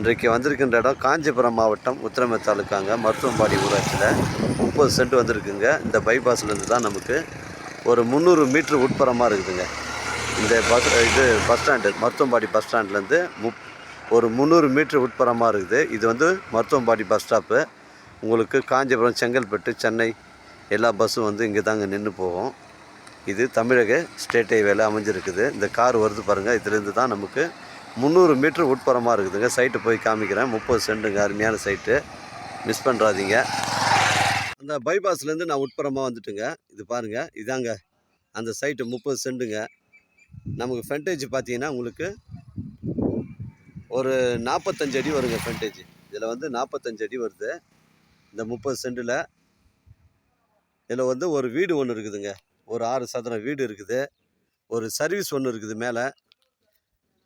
இன்றைக்கு வந்திருக்கின்ற இடம் காஞ்சிபுரம் மாவட்டம் உத்திரமே தாலுக்காங்க மருத்துவம்பாடி ஊராட்சியில் முப்பது சென்ட் வந்திருக்குங்க. இந்த பைபாஸ்லேருந்து தான் நமக்கு ஒரு முந்நூறு மீட்ரு உட்புறமாக இருக்குதுங்க. இந்த பஸ் இது பஸ் ஸ்டாண்டு மருத்துவம்பாடி பஸ் ஸ்டாண்ட்லேருந்து முப் ஒரு முந்நூறு மீட்ரு உட்புறமாக இருக்குது. இது வந்து மருத்துவம்பாடி பஸ் ஸ்டாப்பு. உங்களுக்கு காஞ்சிபுரம் செங்கல்பட்டு சென்னை எல்லா பஸ்ஸும் வந்து இங்கே தாங்க நின்று போகும். இது தமிழக ஸ்டேட் ஹைவேல அமைஞ்சிருக்குது. இந்த கார் வருது பாருங்கள் இதுலேருந்து தான் நமக்கு முந்நூறு மீட்ரு உட்புறமாக இருக்குதுங்க. சைட்டு போய் காமிக்கிறேன். முப்பது சென்ட்டுங்க அருமையான சைட்டு. மிஸ் பண்ணுறாதீங்க அந்த பைபாஸ்லேருந்து நான் உட்புறமாக வந்துட்டுங்க. இது பாருங்கள் இதாங்க. அந்த சைட்டு முப்பது சென்ட்டுங்க. நமக்கு ஃப்ரண்டேஜ் பார்த்தீங்கன்னா உங்களுக்கு ஒரு நாற்பத்தஞ்சு அடி வருங்க ஃப்ரண்டேஜ் இதில் வந்து நாற்பத்தஞ்சு அடி வருது. இந்த முப்பது சென்ட்டில் இதில் வந்து ஒரு வீடு ஒன்று இருக்குதுங்க. ஒரு ஆறு சதுரம் வீடு இருக்குது. ஒரு சர்வீஸ் ஒன்று இருக்குது மேலே.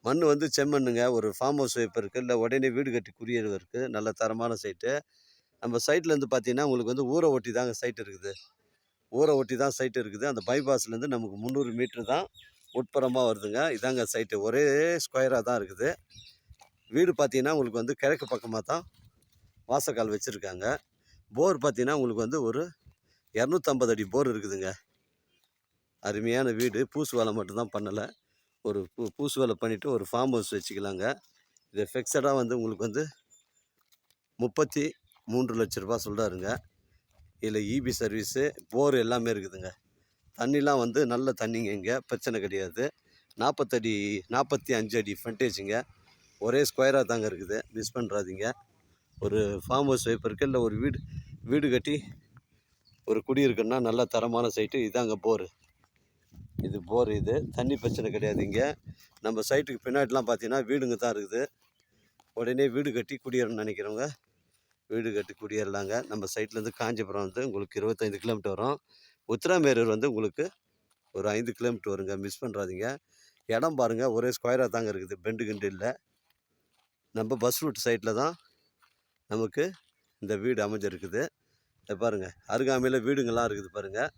மண் வந்து செம்மண்ணுங்க ஒரு ஃபார்ம் ஹவுஸ் வைப்பு இருக்குது இல்லை உடனே வீடு கட்டி குடியேறுவ இருக்குது நல்ல தரமான சைட்டு நம்ம சைட்லேருந்து பார்த்தீங்கன்னா உங்களுக்கு வந்து ஊரை ஒட்டி தாங்க சைட் இருக்குது. ஊரை ஒட்டி தான் சைட் இருக்குது. அந்த பைபாஸ்லேருந்து நமக்கு முந்நூறு மீட்ரு தான் உட்புறமாக வருதுங்க. இதாங்க சைட்டு ஒரே ஸ்கொயராக தான் இருக்குது. வீடு பார்த்தீங்கன்னா உங்களுக்கு வந்து கிழக்கு பக்கமாக தான் வாசக்கால் வச்சுருக்காங்க. போர் பார்த்தீங்கன்னா உங்களுக்கு வந்து ஒரு இரநூத்தம்பது அடி போர் இருக்குதுங்க. அருமையான வீடு. பூசு வேலை மட்டும்தான் பண்ணலை. ஒரு பூ பூசு வேலை பண்ணிவிட்டு ஒரு ஃபார்ம் ஹவுஸ் வச்சுக்கலாங்க. இது ஃபிக்ஸடாக வந்து உங்களுக்கு வந்து முப்பத்தி மூன்று லட்ச ரூபா சொல்கிறாருங்க இதில் இபி சர்வீஸு போர் எல்லாமே இருக்குதுங்க. தண்ணிலாம் வந்து நல்ல தண்ணிங்க இங்கே பிரச்சனை கிடையாது. நாற்பத்தடி நாற்பத்தி அஞ்சு அடி ஃப்ரண்டேஜுங்க ஒரே ஸ்கொயராக தாங்க இருக்குது மிஸ் பண்ணுறாதீங்க ஒரு ஃபார்ம் ஹவுஸ் வைப்பு இருக்குது இல்லை ஒரு வீடு வீடு கட்டி ஒரு குடி இருக்குன்னா நல்ல தரமான சைட்டு இதாங்க போர் இது போர் இது. தண்ணி பிரச்சனை கிடையாது இங்கே. நம்ம சைட்டுக்கு பின்னாடிலாம் பார்த்தீங்கன்னா வீடுங்க தான் இருக்குது. உடனே வீடு கட்டி குடியேறணும்னு நினைக்கிறவங்க வீடு கட்டி குடியேறலாங்க. நம்ம சைட்லேருந்து காஞ்சிபுரம் வந்து உங்களுக்கு இருபத்தைந்து கிலோமீட்டர் வரும். உத்திராமேரூர் வந்து உங்களுக்கு ஒரு ஐந்து கிலோமீட்டர் வருங்க. மிஸ் பண்ணுறாதீங்க இடம் பாருங்கள் ஒரே ஸ்கொயராக தாங்க இருக்குது. பெண்டு கிண்டு இல்லை. நம்ம பஸ் ரூட் சைட்டில் தான் நமக்கு இந்த வீடு அமைஞ்சிருக்குது. இதை பாருங்கள் அருகாமையில் வீடுங்கள்லாம் இருக்குது பாருங்கள்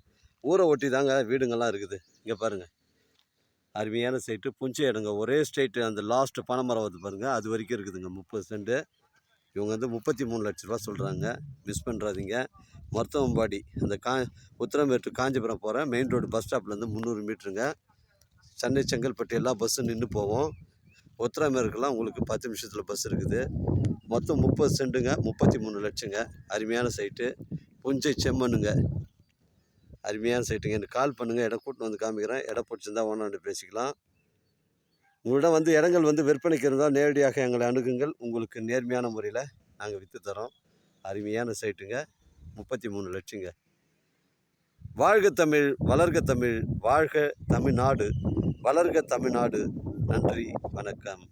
ஊரை ஒட்டி தாங்க வீடுங்கள்லாம் இருக்குது. இங்கே பாருங்கள் அருமையான சைட்டு புஞ்சை இடங்க ஒரே ஸ்டேட்டு அந்த லாஸ்ட்டு பனைமரம் வருது பாருங்கள் அது வரைக்கும் இருக்குதுங்க. முப்பது சென்ட்டு இவங்க வந்து முப்பத்தி மூணு லட்ச ரூபா சொல்கிறாங்க மிஸ் பண்ணுறாதீங்க மருத்துவம்பாடி அந்த கா உத்திரமேட்டு காஞ்சிபுரம் போகிற மெயின் ரோடு பஸ் ஸ்டாப்லேருந்து முந்நூறு மீட்டருங்க சென்னை செங்கல்பட்டு எல்லா பஸ்ஸும் நின்று போவோம். உத்திரமேருக்கெல்லாம் உங்களுக்கு பத்து நிமிஷத்தில் பஸ் இருக்குது. மொத்தம் முப்பது சென்ட்டுங்க முப்பத்தி மூணு லட்சங்க. அருமையான சைட்டு புஞ்சை செம்மண்ணுங்க. அருமையான சைட்டுங்க எனக்கு கால் பண்ணுங்கள் இடம் கூட்டின்னு வந்து காமிக்கிறேன். இடம் பிடிச்சிருந்தா ஒன்றாண்டு பேசிக்கலாம். உங்களிடம் வந்து இடங்கள் வந்து விற்பனைக்கு இருந்தால் நேரடியாக எங்களை அணுகுங்கள். உங்களுக்கு நேர்மையான முறையில் நாங்கள் விற்று தரோம் அருமையான சைட்டுங்க முப்பத்தி மூணு லட்சங்க. வாழ்க தமிழ் வளர்க தமிழ் வாழ்க தமிழ்நாடு வளர்க தமிழ்நாடு. நன்றி வணக்கம்.